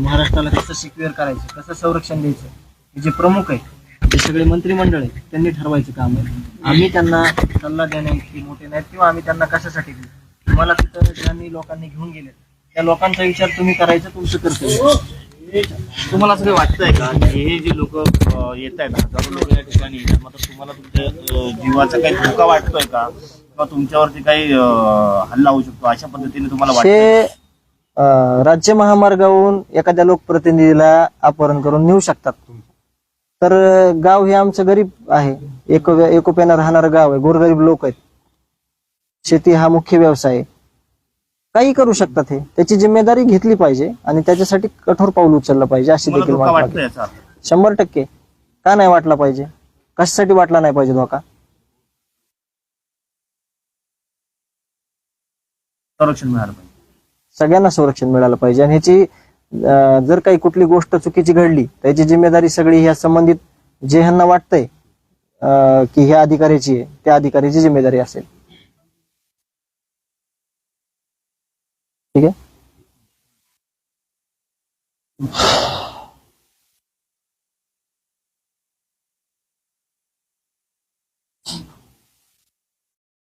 महाराष्ट्राला कसं सिक्युअर करायचं कसं संरक्षण द्यायचं हे जे प्रमुख आहेत जे सगळे मंत्रिमंडळ आहेत त्यांनी ठरवायचं काम आहे. आम्ही त्यांना सल्ला देण्याइतकी मोठे नाहीत किंवा आम्ही त्यांना कशासाठी देऊ? तुम्हाला तिथं ज्यांनी लोकांनी घेऊन गेले त्या लोकांचा विचार तुम्ही करायचं तुमचं कर्तव्य तुम्हाला असं वाटतंय का? की हे जे लोक येत आहेत हजारो लोक या ठिकाणी येतात मात्र तुम्हाला तुमच्या जीवाचा काही धोका वाटतोय का? किंवा तुमच्यावरती काही हल्ला होऊ शकतो अशा पद्धतीने तुम्हाला वाटतंय? अं, राज्य महामार्गावरून एखाद्या लोकप्रतिनिधीला अपहरण करून नेऊ शकतात. तर गाव हे आमचं गरीब आहे. एको एकोप्यानं राहणारं गाव आहे. गोरगरीब लोक आहेत. शेती हा मुख्य व्यवसाय आहे. काही करू शकतात हे. त्याची जिम्मेदारी घेतली पाहिजे आणि त्याच्यासाठी कठोर पाऊल उचललं पाहिजे अशी देखील वाटते? शंभर टक्के. का नाही वाटला पाहिजे? कशासाठी वाटला नाही पाहिजे धोका? संरक्षण मिळालं पाहिजे. सगळ्यांना संरक्षण मिळालं पाहिजे. आणि ह्याची जर काही कुठली गोष्ट चुकीची घडली त्याची जिम्मेदारी सगळी ह्या संबंधित जे ह्यांना वाटतंय की ह्या अधिकाऱ्याची आहे त्या अधिकाऱ्याची जिम्मेदारी असेल. ठीक आहे?